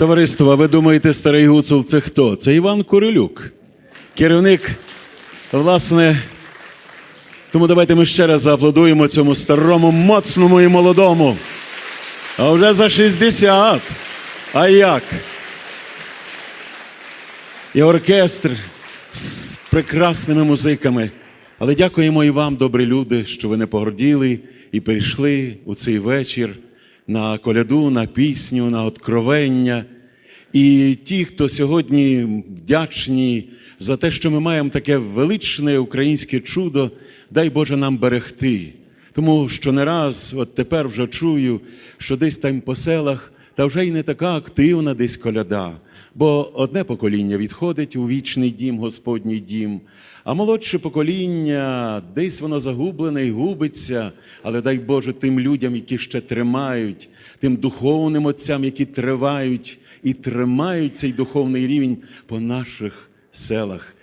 Товариство, а ви думаєте, старий гуцул це хто? Це Іван Курилюк, керівник, власне. Тому давайте ми ще раз зааплодуємо цьому старому, моцному і молодому. А вже за 60. А як? І оркестр з прекрасними музиками. Але дякуємо і вам, добрі люди, що ви не погорділи і прийшли у цей вечір на коляду, на пісню, на откровення. І ті, хто сьогодні вдячні за те, що ми маємо таке величне українське чудо, дай Боже нам берегти. Тому що не раз, от тепер вже чую, що десь там по селах та вже й не така активна десь коляда. Бо одне покоління відходить у вічний дім, Господній дім, а молодше покоління десь воно загублене і губиться. Але дай Боже тим людям, які ще тримають, тим духовним отцям, які тривають і тримають цей духовний рівень по наших селах.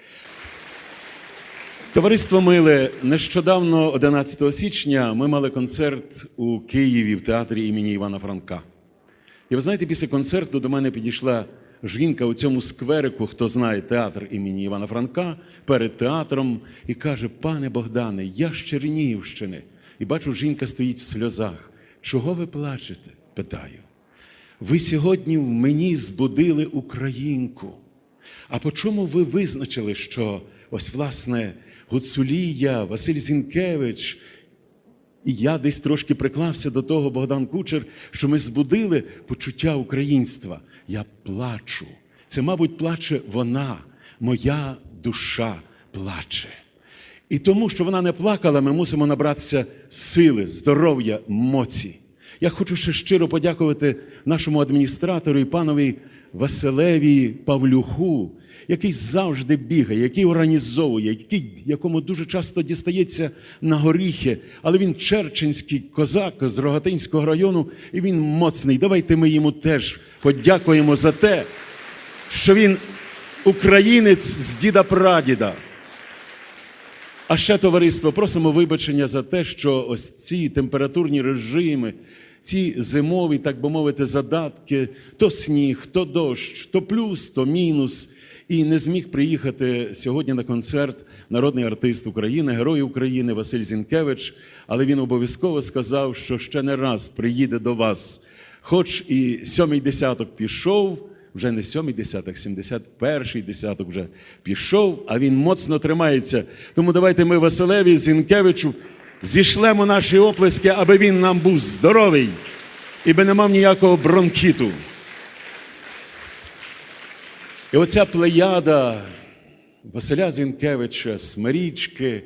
Товариство Миле, нещодавно, 11 січня, ми мали концерт у Києві в театрі імені Івана Франка. І ви знаєте, після концерту до мене підійшла жінка у цьому скверику, хто знає театр імені Івана Франка, перед театром, і каже: Пане Богдане, я з Чернігівщини. І бачу, жінка стоїть в сльозах. Чого ви плачете? питаю. Ви сьогодні в мені збудили українку. А по чому ви визначили, що ось власне Гуцулія, Василь Зінкевич, і я десь трошки приклався до того, Богдан Кучер, що ми збудили почуття українства. Я плачу. Це, мабуть, плаче вона, моя душа плаче. І тому, що вона не плакала, ми мусимо набратися сили, здоров'я, моці. Я хочу ще щиро подякувати нашому адміністратору і панові Василеві Павлюху, який завжди бігає, який організовує, який, якому дуже часто дістається на горіхи, але він черченський козак з Рогатинського району, і він моцний. Давайте ми йому теж подякуємо за те, що він українець з діда-прадіда. А ще товариство, просимо вибачення за те, що ось ці температурні режими, ці зимові, так би мовити, задатки, то сніг, то дощ, то плюс, то мінус. І не зміг приїхати сьогодні на концерт народний артист України, герой України Василь Зінкевич. Але він обов'язково сказав, що ще не раз приїде до вас. Хоч і сьомий десяток пішов, вже не сьомий десяток, 71-й десяток вже пішов, а він моцно тримається. Тому давайте ми Василеві Зінкевичу зішлемо наші оплески, аби він нам був здоровий і би не мав ніякого бронхіту. І оця плеяда Василя Зінкевича, Смирічки,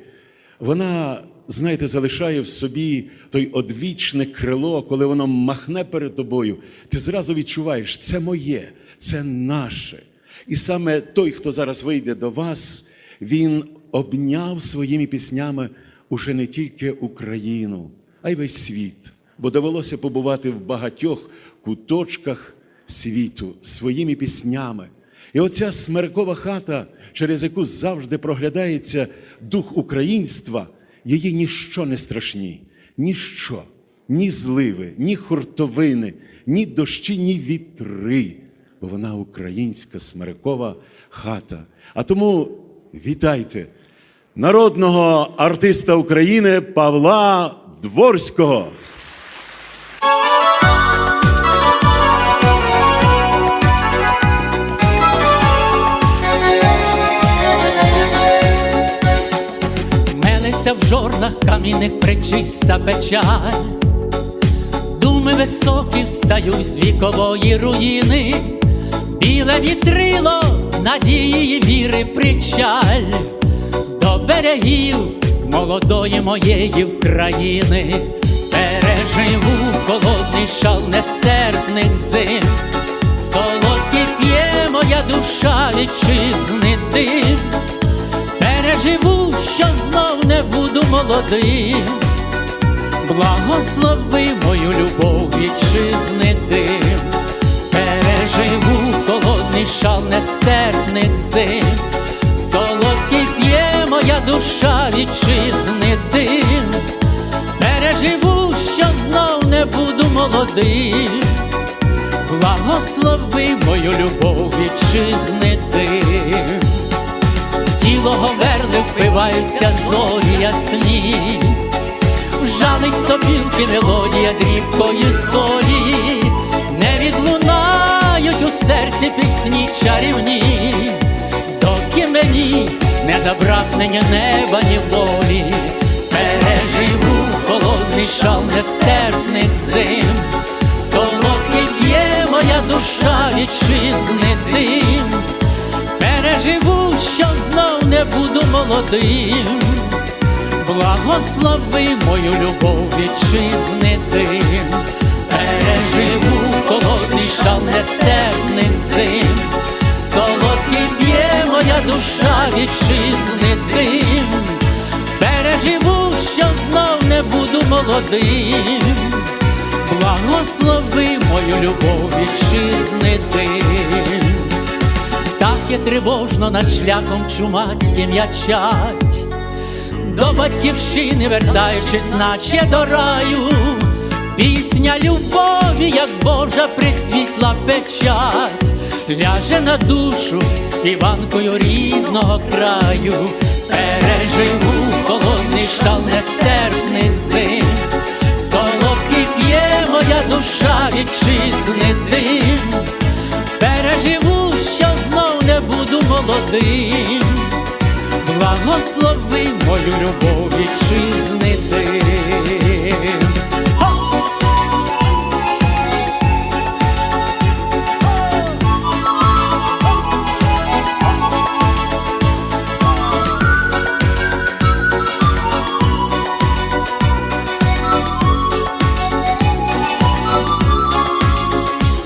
вона, знаєте, залишає в собі той одвічне крило, коли воно махне перед тобою, ти зразу відчуваєш, це моє, це наше. І саме той, хто зараз вийде до вас, він обняв своїми піснями уже не тільки Україну, а й весь світ. Бо довелося побувати в багатьох куточках світу своїми піснями. І оця смеркова хата, через яку завжди проглядається дух українства, її ніщо не страшні, ніщо, ні зливи, ні хуртовини, ні дощі, ні вітри, бо вона українська смеркова хата. А тому вітайте народного артиста України Павла Дворського. Менеться в жорнах камінних причиста печаль, думи високі встають з вікової руїни, біле вітрило надії віри причаль берегів молодої моєї України, переживу холодний шал нестерпних зим, солодкий п'є моя душа вітчизни дим. Переживу, що знов не буду молодим. Благослови мою любов вітчизни молодим. Благослови мою любов вітчизни ти. Тіло говерли впиваються зорі ясні, Вжались сопілки мелодія дрібкої солі, не відлунають у серці пісні чарівні, доки мені не забракне неба, ні волі, холодний шал нестерпних зим, солодкий п'є моя душа вітчизни дим, переживу, що знов не буду молодим. Благослови мою любов вітчизни ти, переживу холодний шал нестерпних зим, солодкий п'є моя душа вітчизни дим, молодим, благослови мою любов вітчизни дим. Птахи тривожно над шляхом чумацьким ячать, до батьківщини вертаючись, наче до раю, пісня любові, як Божа присвітла печать, ляже на душу співанкою рідного краю, переживу холодний штал нестерпний Благослови мою любов вітчизни ти.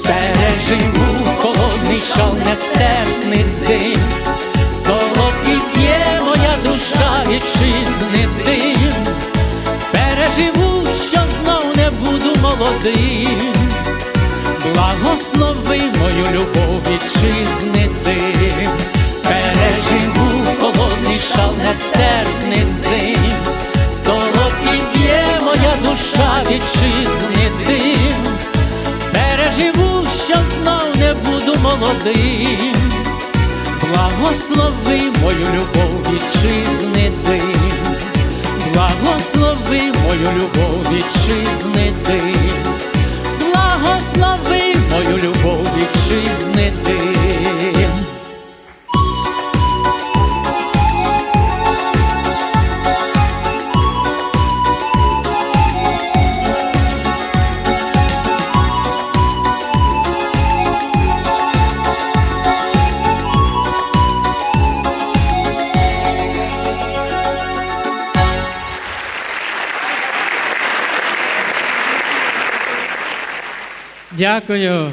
Переживу холодний шал нестерпних зим, молодим, благослови мою любов вітчизни. Дим, переживу холодний шал нестерпних зим, солодкий п'є моя душа вітчизни дим. Переживу, що знов не буду молодим, благослови мою любов вітчизни дим, благослови мою любов вітчизни дим, Дякую.